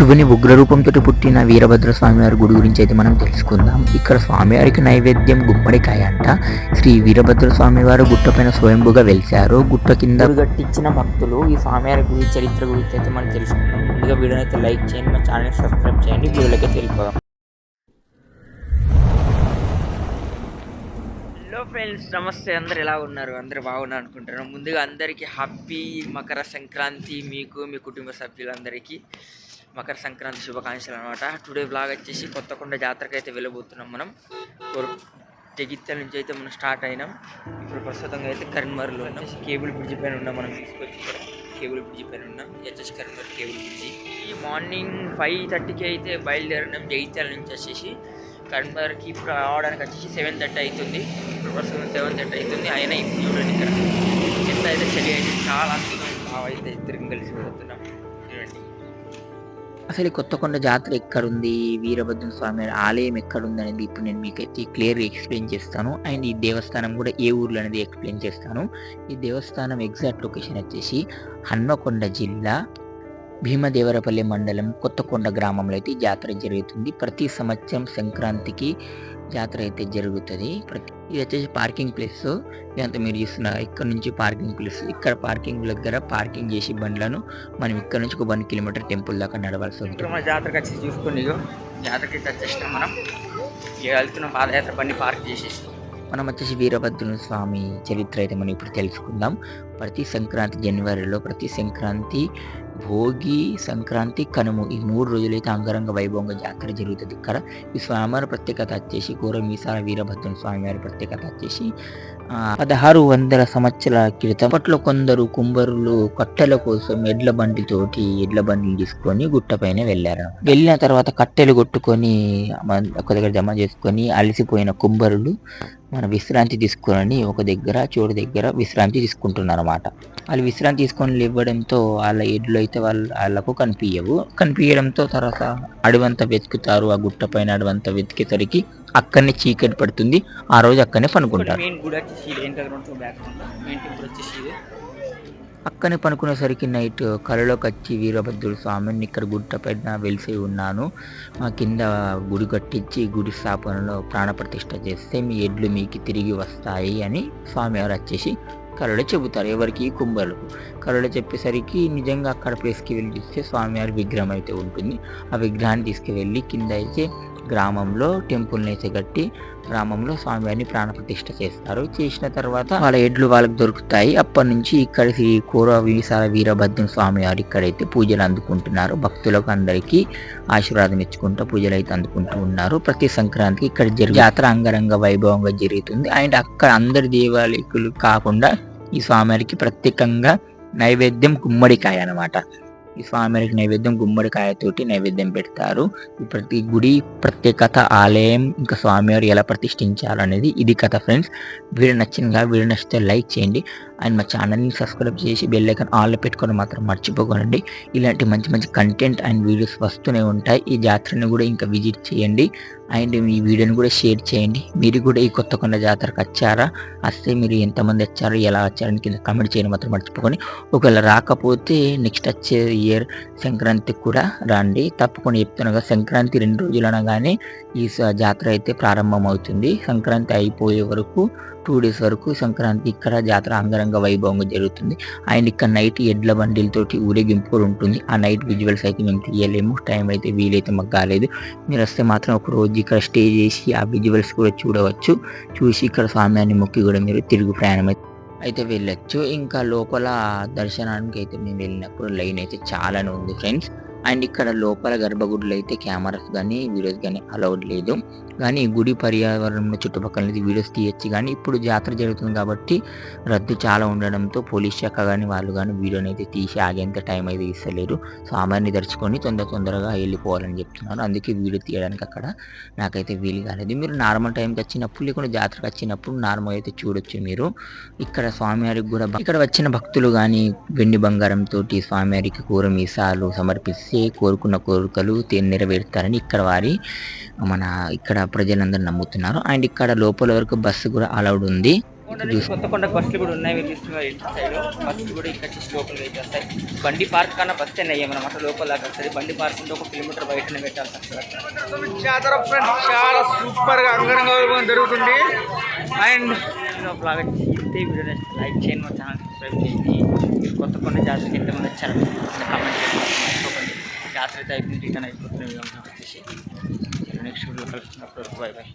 శివుని ఉగ్రరూపంతో పుట్టిన వీరభద్ర స్వామివారి గుడి గురించి అయితే మనం తెలుసుకుందాం. ఇక్కడ స్వామివారికి నైవేద్యం గుమ్మడికాయ అంట. శ్రీ వీరభద్ర స్వామివారు గుట్టపైన స్వయంభుగా వెలిశారు. గుట్ట కింద గట్టించిన భక్తులు ఈ స్వామివారి గుడి చరిత్ర గురించి అయితే మనం తెలుసుకుందాం. ముందుగా వీడియోని అయితే లైక్ చేయండి మా ఛానల్ సబ్స్క్రైబ్ చేయండి. వీడియోలకి అయితే వెళ్ళిపోదాం. హలో ఫ్రెండ్స్ నమస్తే. అందరు ఎలా ఉన్నారు? అందరు బాగున్నారు అనుకుంటున్నాను ముందుగా అందరికీ హ్యాపీ మకర సంక్రాంతి మీకు మీ కుటుంబ సభ్యులందరికీ. మకర సంక్రాంతి శుభాకాంక్షలు అనమాట టుడే బ్లాగ్ వచ్చేసి కొత్తకొండ జాతరకు అయితే వెళ్ళబోతున్నాం మనం. జగిత్యాల నుంచి అయితే మనం స్టార్ట్ అయినాం. ఇప్పుడు ప్రస్తుతంగా అయితే కరీంనగర్లో ఉన్నాం. కేబుల్ బ్రిడ్జి పైన ఉన్నాం మనం తీసుకొచ్చి ఇక్కడ. కేబుల్ బ్రిడ్జి పైన ఉన్నాం. HS Karimnagar cable bridge. ఈ మార్నింగ్ ఫైవ్ థర్టీకి అయితే బయలుదేరినాం. జగిత్యాల నుంచి వచ్చేసి కరీంనగర్కి ఇప్పుడు రావడానికి వచ్చేసి సెవెన్ థర్టీ అవుతుంది ఇప్పుడు ప్రస్తుతం సెవెన్ థర్టీ అవుతుంది అయినా ఇప్పుడు చూడండి ఇక్కడ. ఎంత అయితే చలి అయితే చాలా అద్భుతం బాగా అయితే ఇద్దరికి కలిసి వెళ్తున్నాం. అసలు ఈ కొత్తకొండ జాతర ఎక్కడుంది? వీరభద్ర స్వామి ఆలయం ఎక్కడుంది అనేది ఇప్పుడు నేను మీకు అయితే క్లియర్గా ఎక్స్ప్లెయిన్ చేస్తాను. అండ్ ఈ దేవస్థానం కూడా ఏ ఊర్లో అనేది ఎక్స్ప్లెయిన్ చేస్తాను. ఈ దేవస్థానం ఎగ్జాక్ట్ లొకేషన్ వచ్చేసి హన్మకొండ జిల్లా భీమదేవరపల్లి మండలం కొత్తకొండ గ్రామంలో అయితే జాతర జరుగుతుంది. ప్రతి సంవత్సరం సంక్రాంతికి జాతర అయితే జరుగుతుంది. ప్రతి ఇది వచ్చేసి పార్కింగ్ ప్లేస్. ఇదంతా మీరు చూస్తున్న ఇక్కడ నుంచి పార్కింగ్ ప్లేస్. ఇక్కడ పార్కింగ్ దగ్గర పార్కింగ్ చేసి బండ్లను మనం ఇక్కడ నుంచి ఒక వన్ కిలోమీటర్ టెంపుల్ దాకా నడవాల్సి ఉంటుంది. మన జాతరకి వచ్చి చూసుకోండి ఇగో. జాతరకి వచ్చేసినాం మనం. వెళ్తున్నాం పాదయాత్ర బండి పార్క్ చేసేసి. మనం వచ్చేసి వీరభద్రుని స్వామి చరిత్ర అయితే మనం ఇప్పుడు తెలుసుకుందాం. ప్రతి సంక్రాంతి జనవరిలో ప్రతి సంక్రాంతి భోగి సంక్రాంతి కనుము. ఈ మూడు రోజులైతే అంగరంగ వైభవంగా జాతర జరుగుతుంది. ఇక్కడ ఈ స్వామివారి ప్రత్యేకత వచ్చేసి ఘోర మీసాల వీరభద్రం స్వామివారి ప్రత్యేకత వచ్చేసి పదహారు వందల సంవత్సరాల క్రితం అప్పట్లో కొందరు కుంబరులు కట్టెల కోసం ఎడ్ల బండితోటి ఎడ్ల బండిని తీసుకొని గుట్టపైన వెళ్ళారు. వెళ్ళిన తర్వాత కట్టెలు కొట్టుకొని ఒక దగ్గర జమ చేసుకొని అలసిపోయిన కుంబరులు మన విశ్రాంతి తీసుకుని ఒక దగ్గర చోటు దగ్గర విశ్రాంతి తీసుకుంటున్నారు అనమాట వాళ్ళు విశ్రాంతి తీసుకొని లేవడంతో వాళ్ళ ఎడ్లు అయితే వాళ్ళ వాళ్ళకు కనిపించవు కనిపించడంతో తర్వాత అడవంతా వెతుకుతారు. ఆ గుట్ట పైన అడవంతా వెతికేసరికి అక్కడనే చీకటి పడుతుంది. ఆ రోజు అక్కడనే పనుకుంటారు. మెయిన్ పనుకునేసరికి నైట్ కళలోకి వచ్చి వీరభద్రుడు స్వామిని ఇక్కడ గుట్ట పైన వెలిసి ఉన్నాను. మా కింద గుడి కట్టించి గుడి స్థాపనలో ప్రాణప్రతిష్ఠ చేస్తే మీ ఎడ్లు మీకు తిరిగి వస్తాయి అని స్వామివారు వచ్చేసి కళలో చెబుతారు. ఎవరికి? కుంభరులకు కళలో చెప్పేసరికి నిజంగా అక్కడ ప్లేస్కి వెళ్ళి చూస్తే స్వామివారి విగ్రహం అయితే ఉంటుంది. ఆ విగ్రహాన్ని తీసుకువెళ్ళి కింద అయితే గ్రామంలో టెంపుల్ని అయితే కట్టి గ్రామంలో స్వామివారిని ప్రాణప్రతిష్ఠ చేస్తారు. చేసిన తర్వాత వాళ్ళ ఎడ్లు వాళ్ళకి దొరుకుతాయి. అప్పటి నుంచి ఇక్కడ శ్రీ కూర వీసాల వీరభద్ర స్వామి వారు ఇక్కడైతే పూజలు అందుకుంటున్నారు. భక్తులకు అందరికీ ఆశీర్వాదం ఇచ్చుకుంటూ పూజలు అయితే అందుకుంటూ ఉన్నారు. ప్రతి సంక్రాంతికి ఇక్కడ జరిగే జాతర అంగరంగ వైభవంగా జరుగుతుంది. అండ్ అక్కడ అందరి దేవాలయకులు కాకుండా ఈ స్వామివారికి ప్రత్యేకంగా నైవేద్యం గుమ్మడికాయ అన్నమాట. ఈ స్వామివారికి నైవేద్యం గుమ్మడికాయతోటి నైవేద్యం పెడతారు. ఈ ప్రతి గుడి ప్రత్యేకత ఆలయం ఇంకా స్వామివారు ఎలా ప్రతిష్ఠించాలనేది ఇది కథ ఫ్రెండ్స్. వీడియో నచ్చిందిగా వీడియో నచ్చితే లైక్ చేయండి. అండ్ మా ఛానల్ని సబ్స్క్రైబ్ చేసి బెల్ ఐకాన్ ఆల్లో పెట్టుకోవడం మాత్రం మర్చిపోకండి. ఇలాంటి మంచి మంచి కంటెంట్ అండ్ వీడియోస్ వస్తూనే ఉంటాయి. ఈ జాతరని కూడా ఇంకా విజిట్ చేయండి. అండ్ ఈ వీడియోని కూడా షేర్ చేయండి. మీరు కూడా ఈ కొత్త కొండ జాతరకు వచ్చారా? వస్తే మీరు ఎంతమంది వచ్చారు? ఎలా వచ్చారని కింద కమెంట్ చేయడం మాత్రం మర్చిపోకండి. ఒకవేళ రాకపోతే నెక్స్ట్ వచ్చే ఇయర్ సంక్రాంతికి కూడా రండి. తప్పకుండా చెప్తున్నాను కదా సంక్రాంతి రెండు రోజులనగానే ఈ స- జాతర అయితే ప్రారంభం అవుతుంది సంక్రాంతి అయిపోయే వరకు టూ డేస్ వరకు సంక్రాంతి ఇక్కడ జాతర అంగరంగ వైభవంగా జరుగుతుంది. అండ్ ఇక్కడ నైట్ ఎడ్ల బండిలతోటి ఊరేగింపు కూడా ఉంటుంది ఆ నైట్ విజువల్స్ అయితే మేము తీయలేము. టైం అయితే వీలైతే మాకు కాలేదు. మీరు వస్తే మాత్రం ఒక రోజు ఇక్కడ స్టే చేసి ఆ విజువల్స్ కూడా చూడవచ్చు. చూసి ఇక్కడ స్వామ్యాన్ని మొక్కి కూడా మీరు తిరుగు ప్రయాణం అయితే అయితే వెళ్ళొచ్చు. ఇంకా లోపల దర్శనానికి అయితే మేము వెళ్ళినప్పుడు లైన్ అయితే చాలానే ఉంది ఫ్రెండ్స్ అండ్ ఇక్కడ లోపల గర్భగుడిలో అయితే కెమెరాస్ కానీ వీడియోస్ కానీ అలౌడ్ లేదు. కానీ గుడి పర్యావరణం చుట్టుపక్కల నుంచి వీడియోస్ తీయచ్చు. కానీ ఇప్పుడు జాతర జరుగుతుంది కాబట్టి రద్దు చాలా ఉండడంతో పోలీస్ శాఖ కానీ వాళ్ళు కానీ వీడియోని అయితే తీసి ఆగేంత టైం అయితే ఇస్తలేరు. సామాన్ని దర్చుకొని తొందర తొందరగా వెళ్ళిపోవాలని చెప్తున్నారు. అందుకే వీడియో తీయడానికి అక్కడ నాకైతే వీలు కాలేదు. మీరు నార్మల్ టైంకి వచ్చినప్పుడు లేకుండా జాతరకు వచ్చినప్పుడు నార్మల్ అయితే చూడొచ్చు మీరు. ఇక్కడ స్వామివారికి కూడా ఇక్కడ వచ్చిన భక్తులు కానీ వెండి బంగారంతో స్వామివారికి కూర మీసాలు సమర్పిస్తే కోరుకున్న కోరికలు తే- నెరవేరుతారని ఇక్కడ వారి మన ఇక్కడ ప్రజలందరూ నమ్ముతున్నారు. అండ్ ఇక్కడ లోపల వరకు బస్సు కూడా అలౌడ్ ఉంది. కొండ నుంచి కొత్తకొండ బస్సులు కూడా ఉన్నాయి. మీరు చూస్తున్నారు ఇటు సైడ్ బస్సులు కూడా ఇక్కడ నుంచి లోపలికి బండి పార్క్ కన్నా బస్ అయ్యాయి అనమాట లోపల దాకా వస్తుంది బండి పార్క్ ఉంటే ఒక కిలోమీటర్ బయటనే పెట్టాల్సి వస్తుంది. అక్కడ. జాతర ఫ్రెండ్స్ చాలా సూపర్గా అంగరంగ వైభవం జరుగుతుంది. అండ్ బ్లాగ్ వీడియో లైక్ చేయండి మా ఛానల్ సబ్స్క్రైబ్ చేయండి. మీరు కొత్తకొండ జాతరకి ఎంతమంది వచ్చారు కామెంట్ చేయండి. మర్చిపోకండి జాతర అయితే అయిపోయింది రిటర్న్ అయిపోతుంది వచ్చేసి నెక్స్ట్ వీడియో కలుస్తున్నప్పుడు బాయ్ బాయ్